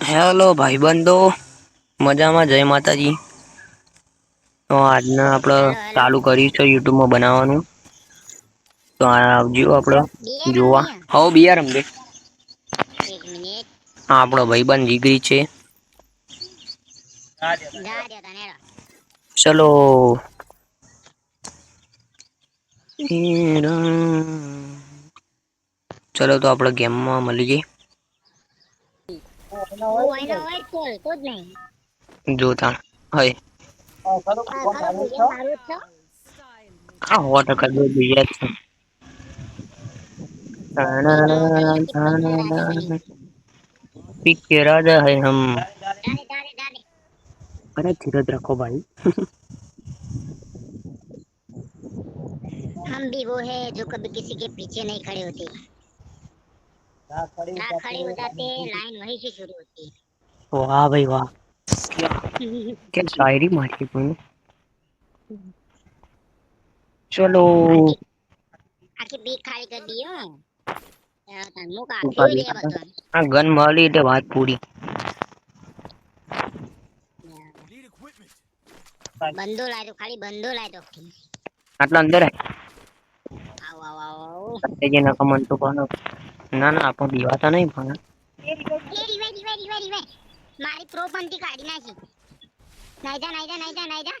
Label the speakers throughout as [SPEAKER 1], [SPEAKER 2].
[SPEAKER 1] Hello ભાઈ બંધો મજામાં, જય માતાજી. તો આજના
[SPEAKER 2] હાલો
[SPEAKER 1] ચાલુ કર્યું છે યુટ્યુબમાં બનાવવાનું. તો આવજો
[SPEAKER 2] આપણે
[SPEAKER 1] જોવા. હવ બિયારમ બે
[SPEAKER 2] એક
[SPEAKER 1] હા આપડો ભાઈબંધ જીગરી છે. ચલો. ચલો તો આપડે ગેમમાં મળી જઈએ
[SPEAKER 2] હું હોયને હોય ખોલતો જ નહીં
[SPEAKER 1] જોતા હોય
[SPEAKER 2] આ ખરો ભૂયા મારું જ છો
[SPEAKER 1] હા સો ટકા જો બીજા છે
[SPEAKER 2] ઈનો કઈ નક્કી પૈસા રાજા બની
[SPEAKER 1] પીકે રાજા હૈ હમ
[SPEAKER 2] ડાલે ડાલે ડાલે
[SPEAKER 1] અરે ધીરજ રાખો ભાઈ
[SPEAKER 2] हम भी वो है जो कभी किसी के पीछे नहीं खड़े होते जहाँ खड़े हो जाते हैं लाइन वहीं से शुरू होती
[SPEAKER 1] વાહ ભાઈ વાહ
[SPEAKER 2] है
[SPEAKER 1] કે શાયરી મારી પણ ચલો
[SPEAKER 2] આખી આખી બીક ખાલી કરી દી હો તને મુક આપ્યું રે બધું
[SPEAKER 1] આ ગન મળી એટલે વાત પૂરી
[SPEAKER 2] બંધો લાય તો ખાલી બંધો લાય તો
[SPEAKER 1] આટલા અંદર
[SPEAKER 2] આવ આવ આવ
[SPEAKER 1] જે નકમન તો પણ ના ના આપણ બીવાતા નહીં પણ
[SPEAKER 2] એ મારી પ્રો પંથી કાઢી નાખી. નાઈજા નાઈજા નાઈજા નાઈજા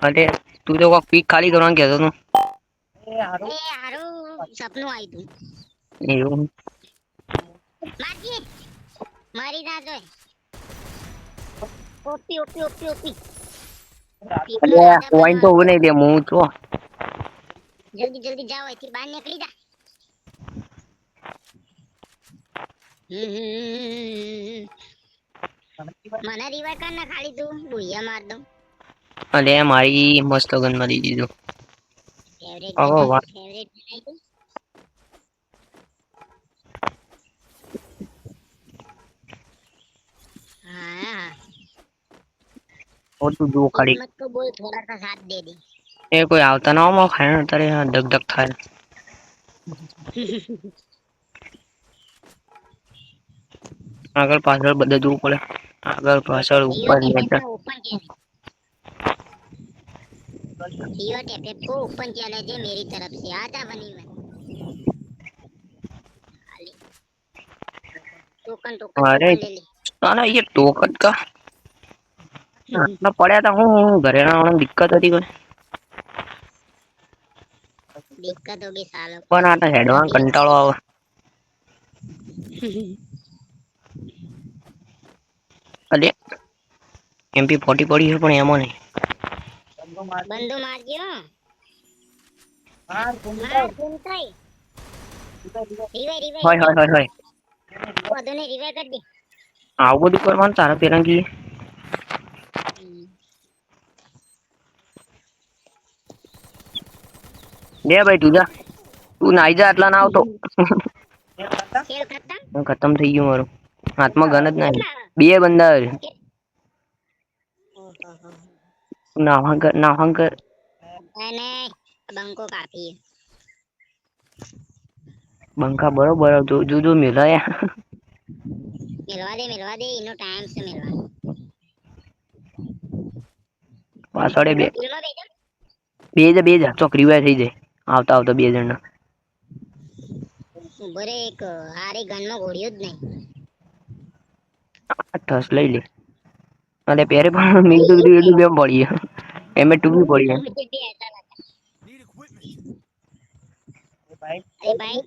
[SPEAKER 1] અરે તું તો કોક પીક ખાલી કરવાનું કહેતો તું
[SPEAKER 2] એ હારું. સપનું આવી તું
[SPEAKER 1] એવું.
[SPEAKER 2] મારજી મારી ના જોય. ઓપી ઓપી ઓપી ઓપી.
[SPEAKER 1] અરે પોઈન્ટ તો નહીં દે હું છો
[SPEAKER 2] જલ્દી જલ્દી જાઓ અહીંથી બહાર નીકળી જા. મને રિવાય કર ના ખાલી તું ભૂયા માર દઉં
[SPEAKER 1] અરે મારી મસ્ત ગન મળી દીધું
[SPEAKER 2] ફેવરેટ
[SPEAKER 1] ઓહો, વાહ.
[SPEAKER 2] ફેવરેટ બનાવી દઉં हाँ
[SPEAKER 1] ઓ તું જો ખાલી
[SPEAKER 2] हिम्मत को बोल थोड़ा सा साथ दे दे
[SPEAKER 1] એ કોઈ આવતા ના હોય ખાય અત્યારે ધક ધક થાય આગળ પાછળ બધે જોવું પડે આગળ પાછળ
[SPEAKER 2] जियो
[SPEAKER 1] ઉપર
[SPEAKER 2] टेप
[SPEAKER 1] નીચે
[SPEAKER 2] को ओपन किया जियो टेप को ओपन किया ले दे मेरी तरफ से आजा बनी में खाली टोकन टोकन
[SPEAKER 1] अरे।
[SPEAKER 2] टोकन ले ले
[SPEAKER 1] ના ના એ ટોકટ કા આટલા પડ્યા તા હું હું ઘરે ના દિક્કત હતી કોઈ
[SPEAKER 2] दिक्कत होगी सालों को
[SPEAKER 1] પણ આટલા હેડવાન કંટાળો આવે અલે એમપી પડી છે પણ એમાં નહીં.
[SPEAKER 2] બંદો મારજો. માર કુંતાઈ
[SPEAKER 1] હોય હોય હોય હોય.
[SPEAKER 2] બધું રિવાઈ કરી દે.
[SPEAKER 1] આવું બધું કરવાનું તારા પેરંગી બે ભાઈ તું જા. તું નાઈ જા એટલા ના આવતો
[SPEAKER 2] ખતમ
[SPEAKER 1] થઈ ગયું મારું. હાથમાં ગન જ નહીં બે બંદર. નાવા કર
[SPEAKER 2] અને બંકો કાપી
[SPEAKER 1] બંકા બરોબર જો જો જો મિલાયા.
[SPEAKER 2] મિલવા દે મિલવા દે ઇનો ટાઈમ છે મિલવા
[SPEAKER 1] પાછળે બે બે જા બે જા ચોકરી રિવાય થઈ જાય. આવતા આવતા બે જણના.
[SPEAKER 2] ઊભો રે એક હારી નો ગોળ્યો જ નહીં.
[SPEAKER 1] ઠસ લઈ લે અને પેરે પણ મેં તો કીધું એટલું કેમ પડી એમે ટૂંકી પડી
[SPEAKER 2] मुझे भी ऐसा लगा अरे भाई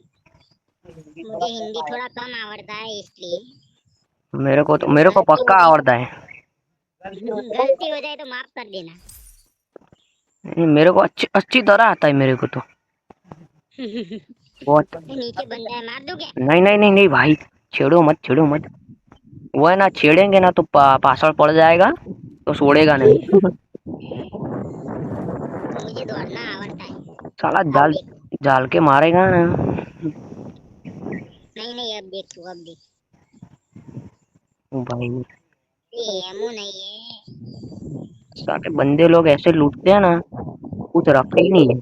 [SPEAKER 2] मुझे हिंदी थोड़ा कम आवड़ता है इसलिए
[SPEAKER 1] मेरे को तो मेरे को पक्का आवड़ता है
[SPEAKER 2] गलती हो जाए तो माफ कर देना
[SPEAKER 1] नहीं, मेरे को अच्छी अच्छी तरह आता है मेरे को तो बहुत
[SPEAKER 2] नीचे बंदा है मार दो क्या
[SPEAKER 1] नहीं नहीं नहीं नहीं भाई छेड़ो मत छेड़ो मत वो है ना छेड़ेंगे ना तो पा, पासवर्ड पड़ जाएगा तो छोड़ेगा नहीं।
[SPEAKER 2] मुझे दौड़ना आवड़ता है
[SPEAKER 1] साला जाल जाल के मारेगा ना
[SPEAKER 2] नहीं नहीं अब देख तू अब देख।
[SPEAKER 1] ओ भाई।
[SPEAKER 2] ये एमो नहीं है।
[SPEAKER 1] सारे बंदे लोग ऐसे लूटते हैं ना कुछ रखते ही नहीं है।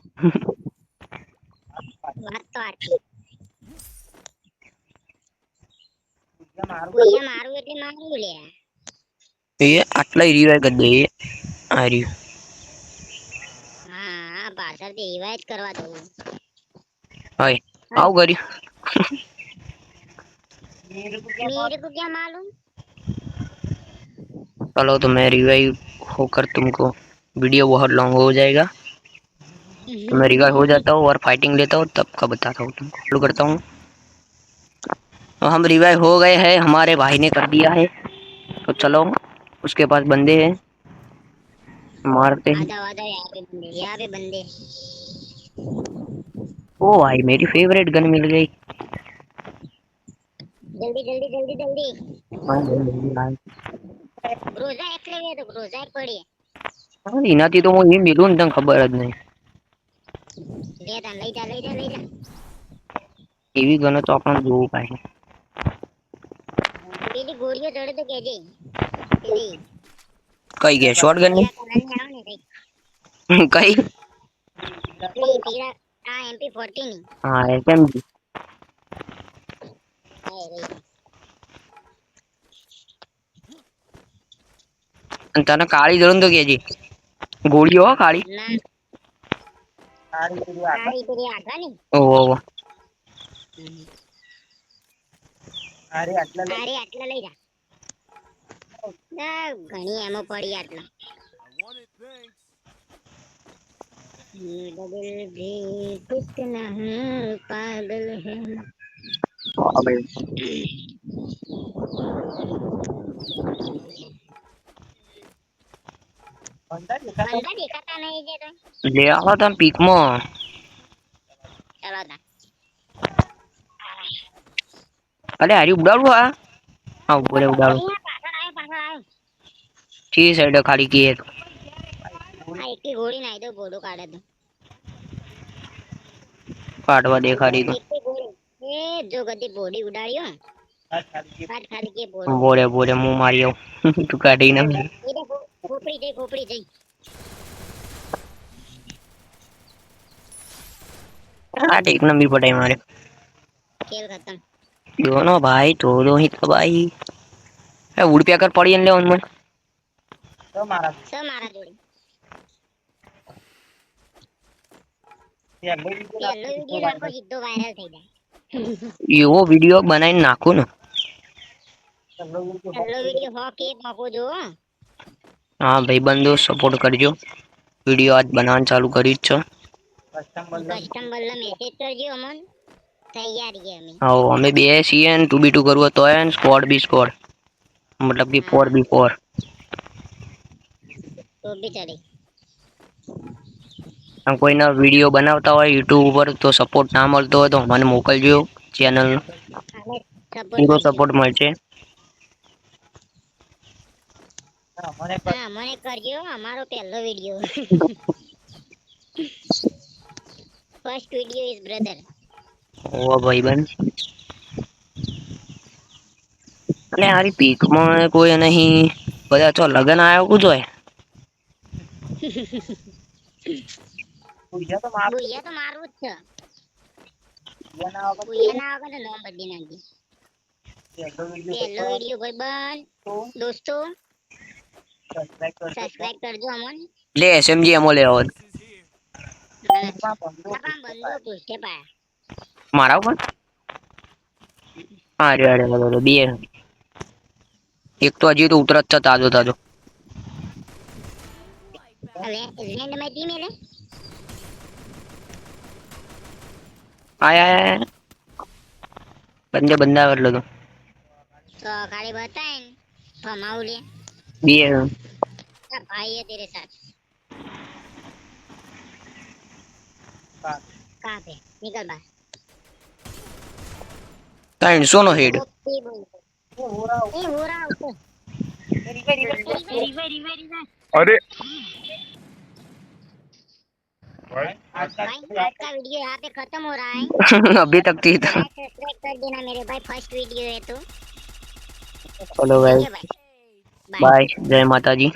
[SPEAKER 2] ભૂયા મારું એટલે મારું લે
[SPEAKER 1] એ આટલા રિવાય કરી દે આ રહ્યું
[SPEAKER 2] હા આ પાછળથી એવાય જ કરવા દઉં
[SPEAKER 1] હાય આવું કર્યું
[SPEAKER 2] मेरे को क्या मालूम
[SPEAKER 1] चलो तो मैं रिवाइव होकर तुमको वीडियो बहुत लॉन्ग हो जाएगा तो मैं रिवाइव हो जाता हूँ और फाइटिंग लेता हूँ तब का बताता हूँ तुमको शुरू करता हूँ तो हम रिवाइव हो गए हैं हमारे भाई ने कर दिया है तो चलो उसके पास बंदे हैं मारते हैं
[SPEAKER 2] आजा आजा यहाँ पे बंदे यहाँ पे बंदे
[SPEAKER 1] ओ भाई मेरी फेवरेट गन मिल गई
[SPEAKER 2] जल्दी जल्दी जल्दी जल्दी ग्रोजा एक ले तो ग्रोजा एक पड़ी है
[SPEAKER 1] એનાથી તો હું એ મિલું ને તને ખબર જ નહીં
[SPEAKER 2] ले ता ले जा ले जा ले जा
[SPEAKER 1] એવી ગનો તો આપણે જોવું પાછું
[SPEAKER 2] પેલી ગોળીઓ ચડે તો કેજે પેલી
[SPEAKER 1] કઈ ગયા શોર્ટ ગન
[SPEAKER 2] પીળા કલરની આવે ને કઈ
[SPEAKER 1] કઈ
[SPEAKER 2] પેલી પીળા આ એમપી 40 ની
[SPEAKER 1] હા એસએમજી
[SPEAKER 2] હા રે
[SPEAKER 1] અને તને કાળી જરૂર તો કેજી ગોળીઓ હો કાળી
[SPEAKER 2] ના સારી પેલી આગળ ની
[SPEAKER 1] ઓહો ઓહો
[SPEAKER 2] અરે આટલા લઈ જા ના ઘણી એમો પડી આટલા બદલ ભી કિતના પાગલ
[SPEAKER 1] લે આવો તમે પીકમાં.
[SPEAKER 2] ચલો
[SPEAKER 1] અરે હારી ઉડાડવું આ હા ઉપર
[SPEAKER 2] ઉડાડું. ठीक
[SPEAKER 1] साइड खाली की है तो।
[SPEAKER 2] हाँ, एक की गोली नहीं दो बोलो काट
[SPEAKER 1] दो। काटवा दे
[SPEAKER 2] खाली तो। ए जो गदी बॉडी उड़ारियो काट खाली के। बोल।
[SPEAKER 1] बोले बोले मुँह मारियो। तू काट ही ना
[SPEAKER 2] तो खोपड़ी दे खोपड़ी दे। जाई
[SPEAKER 1] देख ना नंबर पड़े मारे
[SPEAKER 2] खेल खत्म।
[SPEAKER 1] दोनों भाई तो दो ही तो तबाही उड़ पे आकर पड़ी ले उनमें।
[SPEAKER 2] સ મારા જોડે.
[SPEAKER 1] એવો વીડિયો બનાવીને નાખું ને.
[SPEAKER 2] હો કે નાખો જો
[SPEAKER 1] હા. ભાઈ બંધો સપોર્ટ કરજો. વીડિયો આજ બનાવવાનું ચાલુ કરી જ છો.
[SPEAKER 2] અમે.
[SPEAKER 1] હા અમે બે છીએ ને ટુ બી ટુ કરવું તો સ્કોડ બી સ્કોડ મતલબ કે ફોર બી ફોર
[SPEAKER 2] તો બી
[SPEAKER 1] આમ કોઈનો વીડિયો બનાવતા હોય યુટ્યુબ ઉપર તો સપોર્ટ ના મળતો હોય તો મને મોકલજો ચેનલ
[SPEAKER 2] અમે
[SPEAKER 1] પૂરો
[SPEAKER 2] સપોર્ટ
[SPEAKER 1] મળશે.
[SPEAKER 2] હા મને કરજો અમારો પહેલો video first video is brother
[SPEAKER 1] ઓ ભાઈબંધ. અને હારી પીકમાં કોઈ નહીં. બધા તો લગન આવ્યો કું જોય
[SPEAKER 2] ભૂયા તો મારું જ છે. ભૂયા ના વગર તો નામ બદલી નાખી પહેલો વિડિયો ભાઈ દોસ્તો સબસ્ક્રાઇબ કરજો અમન.
[SPEAKER 1] લે એસએમજી અમો
[SPEAKER 2] લે બંધો પાયા
[SPEAKER 1] મારા ઉપર? અરે અરે બે. એક તો હજી તો ઉતરત છે તાજો તાજો.
[SPEAKER 2] Random IP
[SPEAKER 1] मेरे आया बंदे बंदा कर लो तो
[SPEAKER 2] तो खाली बताएं फमाऊ लिया
[SPEAKER 1] भी है
[SPEAKER 2] सब भाई है तेरे साथ कहाँ पे निकल बाहर
[SPEAKER 1] टाइम
[SPEAKER 2] सोनो हेड ये हो रहा हो रहा हो रिवर रिवर रिवर रिवर
[SPEAKER 3] अरे
[SPEAKER 2] आज का वीडियो यहाँ पे खत्म हो रहा है।
[SPEAKER 1] अभी तक थी था।
[SPEAKER 2] सब्सक्राइब कर देना मेरे भाई फ़र्स्ट वीडियो है तो।
[SPEAKER 1] हेलो
[SPEAKER 2] है
[SPEAKER 1] बाय जय माता जी